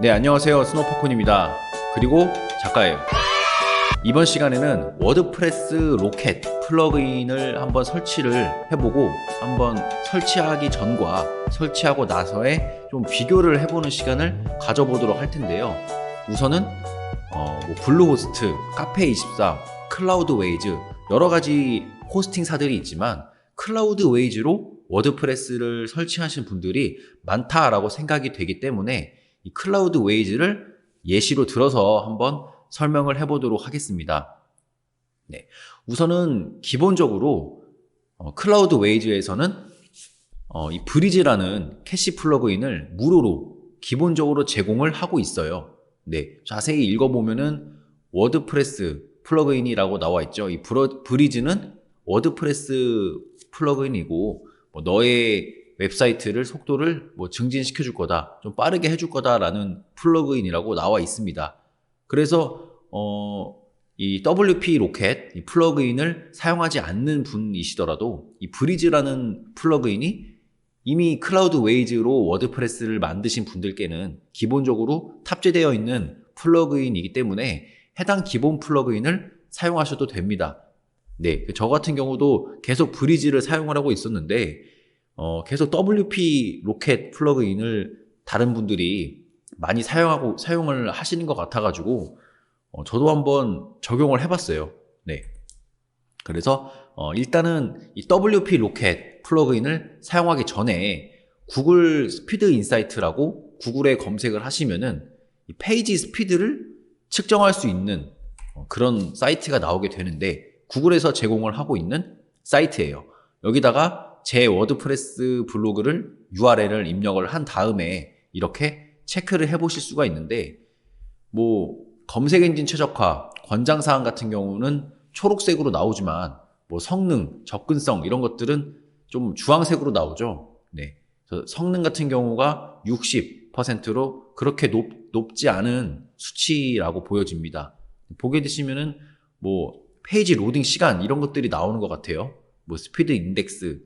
네, 안녕하세요. 스노퍼콘입니다. 그리고 작가예요. 이번 시간에는 워드프레스 로켓 플러그인을 한번 설치를 해보고 한번 설치하기 전과 설치하고 나서의 좀 비교를 해보는 시간을 가져보도록 할 텐데요. 우선은 어, 뭐 블루호스트, 카페24, 클라우드웨이즈 여러 가지 호스팅사들이 있지만 클라우드웨이즈로 워드프레스를 설치하신 분들이 많다라고 생각이 되기 때문에 이 클라우드 웨이즈를 예시로 들어서 한번 설명을 해보도록 하겠습니다. 네, 우선은 기본적으로 어, 클라우드 웨이즈에서는 어, 이 브리즈라는 캐시 플러그인을 무료로 기본적으로 제공을 하고 있어요. 네, 자세히 읽어보면은 워드프레스 플러그인이라고 나와 있죠. 이 브러, 브리즈는 워드프레스 플러그인이고 뭐 너의 웹사이트를 속도를 뭐 증진시켜 줄 거다, 좀 빠르게 해줄 거다라는 플러그인이라고 나와 있습니다. 그래서 어, 이 WP 로켓 이 플러그인을 사용하지 않는 분이시더라도 이 브리즈라는 플러그인이 이미 클라우드 웨이즈로 워드프레스를 만드신 분들께는 기본적으로 탑재되어 있는 플러그인이기 때문에 해당 기본 플러그인을 사용하셔도 됩니다. 네, 저 같은 경우도 계속 브리즈를 사용을 하고 있었는데 어, 계속 WP 로켓 플러그인을 다른 분들이 많이 사용하고 사용을 하시는 것 같아가지고 어, 저도 한번 적용을 해봤어요. 네. 그래서 어, 일단은 이 WP 로켓 플러그인을 사용하기 전에 구글 스피드 인사이트라고 구글에 검색을 하시면은 이 페이지 스피드를 측정할 수 있는 어, 그런 사이트가 나오게 되는데 구글에서 제공을 하고 있는 사이트예요. 여기다가 제 워드프레스 블로그를 URL을 입력을 한 다음에 이렇게 체크를 해 보실 수가 있는데 뭐 검색 엔진 최적화, 권장 사항 같은 경우는 초록색으로 나오지만 뭐 성능, 접근성 이런 것들은 좀 주황색으로 나오죠. 네. 성능 같은 경우가 60%로 그렇게 높, 높지 않은 수치라고 보여집니다. 보게 되시면은 뭐 페이지 로딩 시간 이런 것들이 나오는 것 같아요. 뭐 스피드 인덱스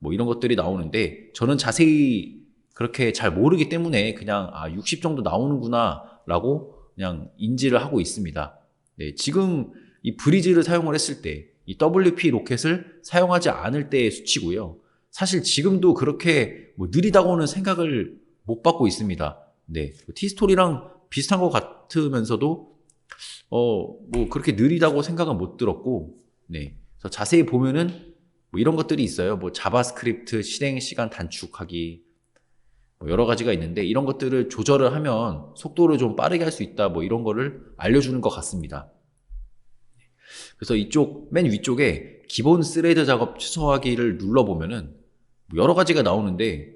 뭐 이런 것들이 나오는데 저는 자세히 그렇게 잘 모르기 때문에 그냥 아, 60 정도 나오는구나 라고 그냥 인지를 하고 있습니다. 네, 지금 이 브리즈를 사용을 했을 때 이 WP 로켓을 사용하지 않을 때의 수치고요. 사실 지금도 그렇게 뭐 느리다고는 생각을 못 받고 있습니다. 네, 티스토리랑 비슷한 것 같으면서도 어, 뭐 그렇게 느리다고 생각은 못 들었고, 네. 자세히 보면은 뭐 이런 것들이 있어요. 뭐 자바스크립트 실행 시간 단축하기, 뭐 여러 가지가 있는데 이런 것들을 조절을 하면 속도를 좀 빠르게 할 수 있다. 뭐 이런 거를 알려주는 것 같습니다. 그래서 이쪽 맨 위쪽에 기본 스레드 작업 취소하기를 눌러보면은 뭐 여러 가지가 나오는데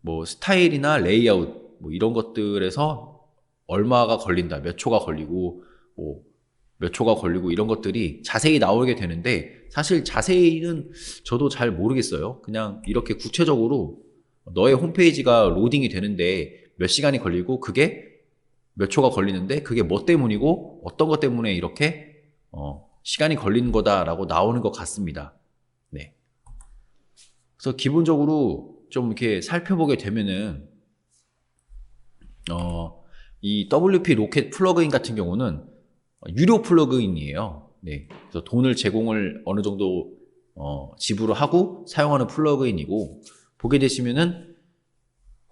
뭐 스타일이나 레이아웃 뭐 이런 것들에서 얼마가 걸린다, 몇 초가 걸리고 뭐 몇 초가 걸리고 이런 것들이 자세히 나오게 되는데 사실 자세히는 저도 잘 모르겠어요. 그냥 이렇게 구체적으로 너의 홈페이지가 로딩이 되는데 몇 시간이 걸리고 그게 몇 초가 걸리는데 그게 뭐 때문이고 어떤 것 때문에 이렇게 어, 시간이 걸리는 거다라고 나오는 것 같습니다. 네. 그래서 기본적으로 좀 이렇게 살펴보게 되면은 어, 이 WP 로켓 플러그인 같은 경우는 유료 플러그인이에요. 네. 그래서 돈을 제공을 어느 정도 어, 지불을 하고 사용하는 플러그인이고 보게 되시면은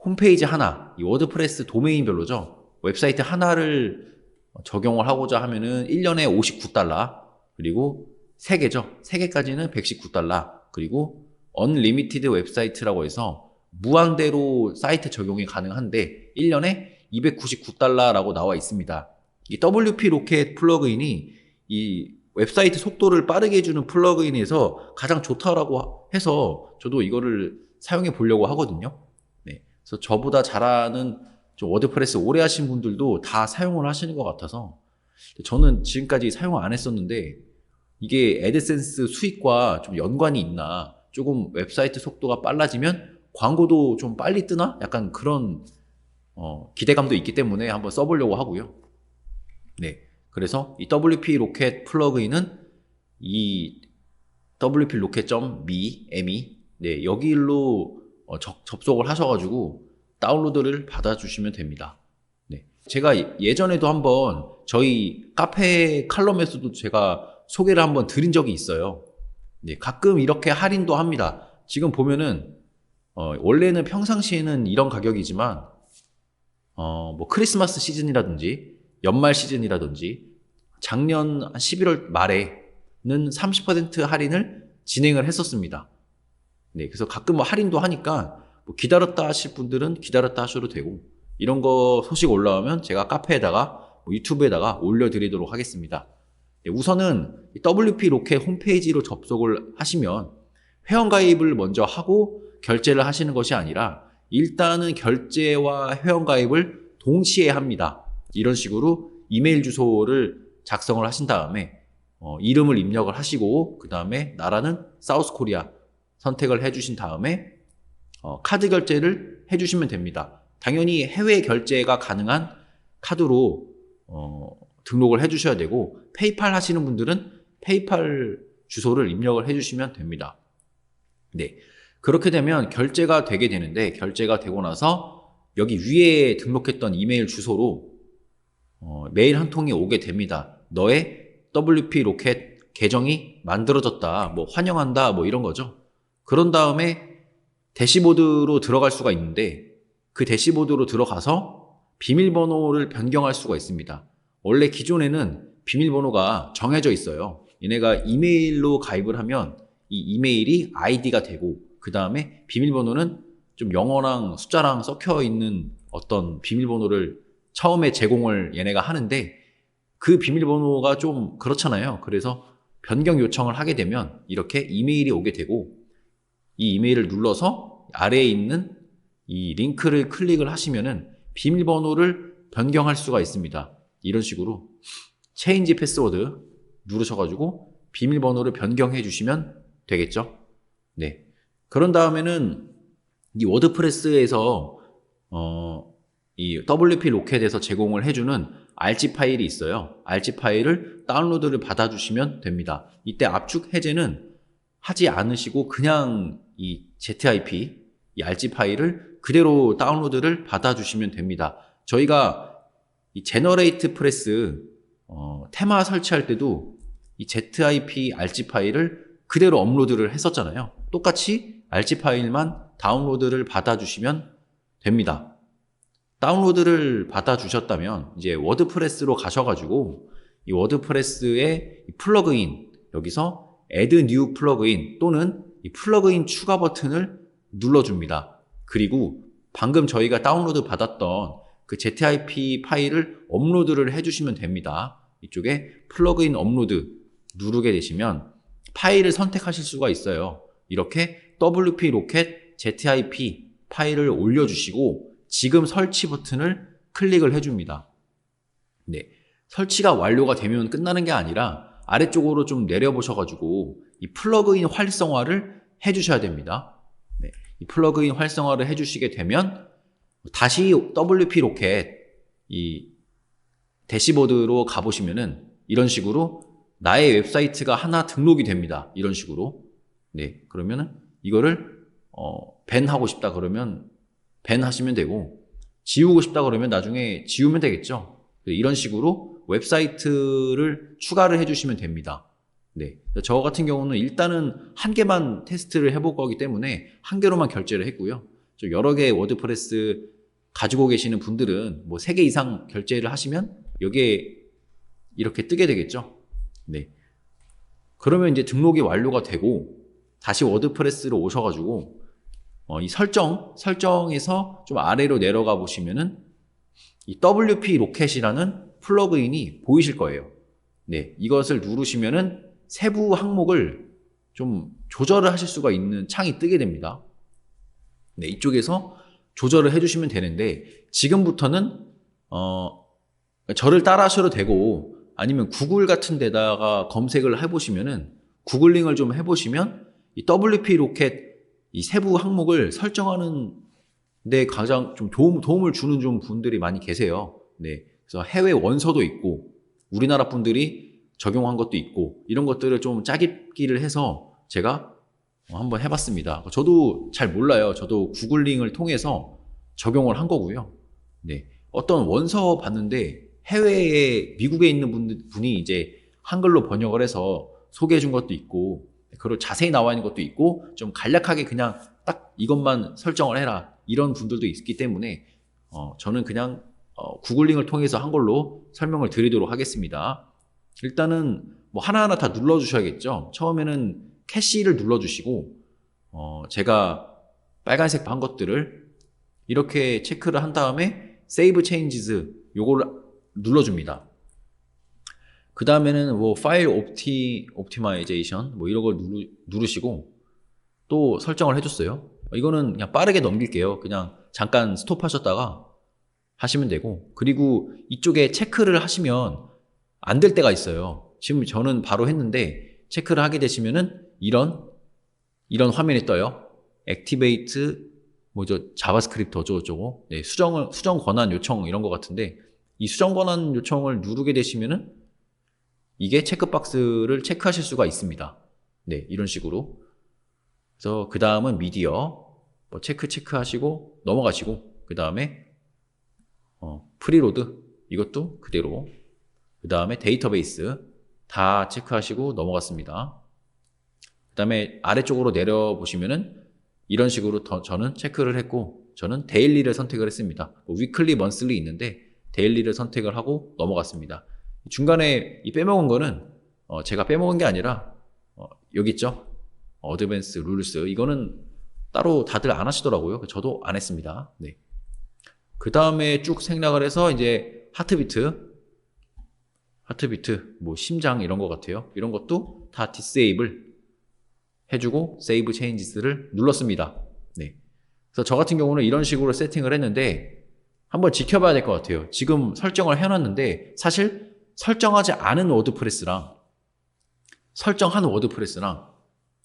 홈페이지 하나, 이 워드프레스 도메인별로죠. 웹사이트 하나를 적용을 하고자 하면은 1년에 59달러, 그리고 3개죠. 3개까지는 119달러, 그리고 언리미티드 웹사이트라고 해서 무한대로 사이트 적용이 가능한데 1년에 299달러라고 나와 있습니다. 이 WP 로켓 플러그인이 이 웹사이트 속도를 빠르게 해주는 플러그인에서 가장 좋다라고 해서 저도 이거를 사용해 보려고 하거든요. 네. 그래서 저보다 잘하는 좀 워드프레스 오래 하신 분들도 다 사용을 하시는 것 같아서 저는 지금까지 사용 안 했었는데 이게 애드센스 수익과 좀 연관이 있나 조금 웹사이트 속도가 빨라지면 광고도 좀 빨리 뜨나 약간 그런 어, 기대감도 있기 때문에 한번 써보려고 하고요. 네. 그래서 이 WP 로켓 플러그인은 이 WP 로켓.me, me, 네, 여기로 어, 접, 접속을 하셔가지고 다운로드를 받아주시면 됩니다. 네. 제가 예전에도 한번 저희 카페 칼럼에서도 제가 소개를 한번 드린 적이 있어요. 네, 가끔 이렇게 할인도 합니다. 지금 보면은 어, 원래는 평상시에는 이런 가격이지만 어, 뭐 크리스마스 시즌이라든지 연말 시즌이라든지 작년 한 11월 말에는 30% 할인을 진행을 했었습니다. 네, 그래서 가끔 뭐 할인도 하니까 뭐 기다렸다 하실 분들은 기다렸다 하셔도 되고 이런 거 소식 올라오면 제가 카페에다가 뭐 유튜브에다가 올려드리도록 하겠습니다. 네, 우선은 이 WP 로켓 홈페이지로 접속을 하시면 회원가입을 먼저 하고 결제를 하시는 것이 아니라 일단은 결제와 회원가입을 동시에 합니다. 이런 식으로 이메일 주소를 작성을 하신 다음에 어, 이름을 입력을 하시고 그 다음에 나라는 사우스 코리아 선택을 해주신 다음에 어, 카드 결제를 해주시면 됩니다. 당연히 해외 결제가 가능한 카드로 어, 등록을 해주셔야 되고 페이팔 하시는 분들은 페이팔 주소를 입력을 해주시면 됩니다. 네. 그렇게 되면 결제가 되게 되는데 결제가 되고 나서 여기 위에 등록했던 이메일 주소로 어, 메일 한 통이 오게 됩니다. 너의 WP 로켓 계정이 만들어졌다. 뭐 환영한다. 뭐 이런 거죠. 그런 다음에 대시보드로 들어갈 수가 있는데 그 대시보드로 들어가서 비밀번호를 변경할 수가 있습니다. 원래 기존에는 비밀번호가 정해져 있어요. 얘네가 이메일로 가입을 하면 이 이메일이 아이디가 되고 그 다음에 비밀번호는 좀 영어랑 숫자랑 섞여 있는 어떤 비밀번호를 처음에 제공을 얘네가 하는데 그 비밀번호가 좀 그렇잖아요. 그래서 변경 요청을 하게 되면 이렇게 이메일이 오게 되고 이 이메일을 눌러서 아래에 있는 이 링크를 클릭을 하시면은 비밀번호를 변경할 수가 있습니다. 이런 식으로 체인지 패스워드 누르셔가지고 비밀번호를 변경해 주시면 되겠죠. 네. 그런 다음에는 이 워드프레스에서 어, 이 WP 로켓에서 제공을 해주는 RG 파일이 있어요. RG 파일을 다운로드를 받아주시면 됩니다. 이때 압축 해제는 하지 않으시고 그냥 이 ZIP, 이 RG 파일을 그대로 다운로드를 받아주시면 됩니다. 저희가 이 제너레이트 프레스 어, 테마 설치할 때도 이 ZIP RG 파일을 그대로 업로드를 했었잖아요. 똑같이 RG 파일만 다운로드를 받아주시면 됩니다. 다운로드를 받아주셨다면 이제 워드프레스로 가셔가지고 이 워드프레스의 이 플러그인 여기서 add new 플러그인 또는 이 플러그인 추가 버튼을 눌러줍니다. 그리고 방금 저희가 다운로드 받았던 그 ZIP 파일을 업로드를 해주시면 됩니다. 이쪽에 플러그인 업로드 누르게 되시면 파일을 선택하실 수가 있어요. 이렇게 WP 로켓 ZIP 파일을 올려주시고 지금 설치 버튼을 클릭을 해줍니다. 네. 설치가 완료가 되면 끝나는 게 아니라 아래쪽으로 좀 내려보셔가지고 이 플러그인 활성화를 해주셔야 됩니다. 네. 이 플러그인 활성화를 해주시게 되면 다시 WP 로켓 이 대시보드로 가보시면은 이런 식으로 나의 웹사이트가 하나 등록이 됩니다. 이런 식으로. 네. 그러면은 이거를 어, 밴 하고 싶다 그러면 밴 하시면 되고 지우고 싶다 그러면 나중에 지우면 되겠죠. 이런 식으로 웹사이트를 추가를 해주시면 됩니다. 네. 저 같은 경우는 일단은 한 개만 테스트를 해볼 거기 때문에 한 개로만 결제를 했고요. 좀 여러 개의 워드프레스 가지고 계시는 분들은 뭐 세 개 이상 결제를 하시면 여기에 이렇게 뜨게 되겠죠. 네. 그러면 이제 등록이 완료가 되고 다시 워드프레스로 오셔가지고 어, 이 설정 설정에서 좀 아래로 내려가 보시면은 이 WP 로켓이라는 플러그인이 보이실 거예요. 네, 이것을 누르시면은 세부 항목을 좀 조절을 하실 수가 있는 창이 뜨게 됩니다. 네, 이쪽에서 조절을 해주시면 되는데 지금부터는 어, 저를 따라 하셔도 되고 아니면 구글 같은 데다가 검색을 해보시면은 구글링을 좀 해보시면 이 WP 로켓 이 세부 항목을 설정하는 데 가장 좀 도움, 도움을 주는 좀 분들이 많이 계세요. 네. 그래서 해외 원서도 있고, 우리나라 분들이 적용한 것도 있고, 이런 것들을 좀 짜깁기를 해서 제가 한번 해봤습니다. 저도 잘 몰라요. 저도 구글링을 통해서 적용을 한 거고요. 네. 어떤 원서 봤는데 해외에 미국에 있는 분, 분이 이제 한글로 번역을 해서 소개해 준 것도 있고 그리고 자세히 나와 있는 것도 있고 좀 간략하게 그냥 딱 이것만 설정을 해라 이런 분들도 있기 때문에 어, 저는 그냥 어, 구글링을 통해서 한글로 설명을 드리도록 하겠습니다. 일단은 뭐 하나하나 다 눌러주셔야겠죠. 처음에는 캐시를 눌러주시고 어, 제가 빨간색 한 것들을 이렇게 체크를 한 다음에 세이브 체인지스 요거를 눌러줍니다. 그 다음에는 뭐 파일 옵티 옵티마이제이션 뭐 이런 걸 누르, 누르시고 또 설정을 해줬어요. 이거는 그냥 빠르게 넘길게요. 그냥 잠깐 스톱하셨다가 하시면 되고 그리고 이쪽에 체크를 하시면 안 될 때가 있어요. 지금 저는 바로 했는데 체크를 하게 되시면은 이런 이런 화면이 떠요. 액티베이트 뭐죠 자바스크립트 어쩌고저쩌고 네, 수정을 수정 권한 요청 이런 것 같은데 이 수정 권한 요청을 누르게 되시면은 이게 체크박스를 체크하실 수가 있습니다. 네, 이런 식으로. 그래서 그 다음은 미디어 뭐 체크 체크하시고 넘어가시고 그 다음에 어, 프리로드 이것도 그대로 그 다음에 데이터베이스 다 체크하시고 넘어갔습니다. 그 다음에 아래쪽으로 내려보시면은 이런 식으로 더, 저는 체크를 했고 저는 데일리를 선택을 했습니다. 뭐 위클리, 먼슬리 있는데 데일리를 선택을 하고 넘어갔습니다. 중간에 이 빼먹은 거는 어, 제가 빼먹은 게 아니라 어, 여기 있죠. 어드밴스 룰스 이거는 따로 다들 안 하시더라고요. 저도 안 했습니다. 네. 그 다음에 쭉 생략을 해서 이제 하트비트, 하트비트, 뭐 심장 이런 것 같아요. 이런 것도 다 디세이블 해주고 세이브 체인지스를 눌렀습니다. 네. 그래서 저 같은 경우는 이런 식으로 세팅을 했는데 한번 지켜봐야 될 것 같아요. 지금 설정을 해놨는데 사실 설정하지 않은 워드프레스랑 설정한 워드프레스랑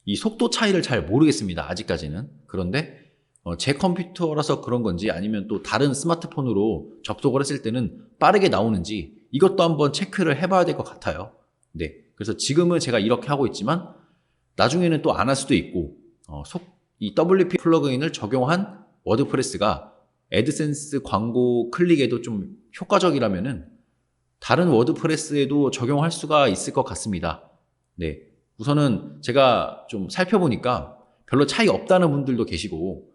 이 속도 차이를 잘 모르겠습니다. 아직까지는. 그런데 어, 제 컴퓨터라서 그런 건지 아니면 또 다른 스마트폰으로 접속을 했을 때는 빠르게 나오는지 이것도 한번 체크를 해봐야 될 것 같아요. 네. 그래서 지금은 제가 이렇게 하고 있지만 나중에는 또 안 할 수도 있고 어, 속, 이 WP 플러그인을 적용한 워드프레스가 애드센스 광고 클릭에도 좀 효과적이라면은 다른 워드프레스에도 적용할 수가 있을 것 같습니다. 네. 우선은 제가 좀 살펴보니까 별로 차이 없다는 분들도 계시고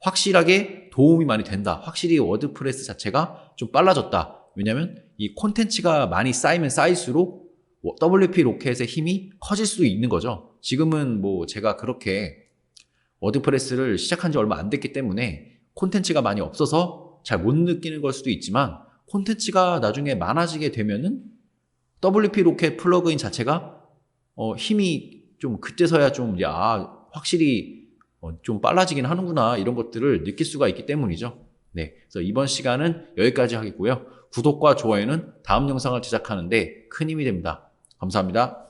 확실하게 도움이 많이 된다. 확실히 워드프레스 자체가 좀 빨라졌다. 왜냐면 이 콘텐츠가 많이 쌓이면 쌓일수록 WP 로켓의 힘이 커질 수 있는 거죠. 지금은 뭐 제가 그렇게 워드프레스를 시작한 지 얼마 안 됐기 때문에 콘텐츠가 많이 없어서 잘 못 느끼는 걸 수도 있지만 콘텐츠가 나중에 많아지게 되면은 WP 로켓 플러그인 자체가 어, 힘이 좀 그때서야 좀, 야, 확실히 어, 좀 빨라지긴 하는구나. 이런 것들을 느낄 수가 있기 때문이죠. 네. 그래서 이번 시간은 여기까지 하겠고요. 구독과 좋아요는 다음 영상을 제작하는데 큰 힘이 됩니다. 감사합니다.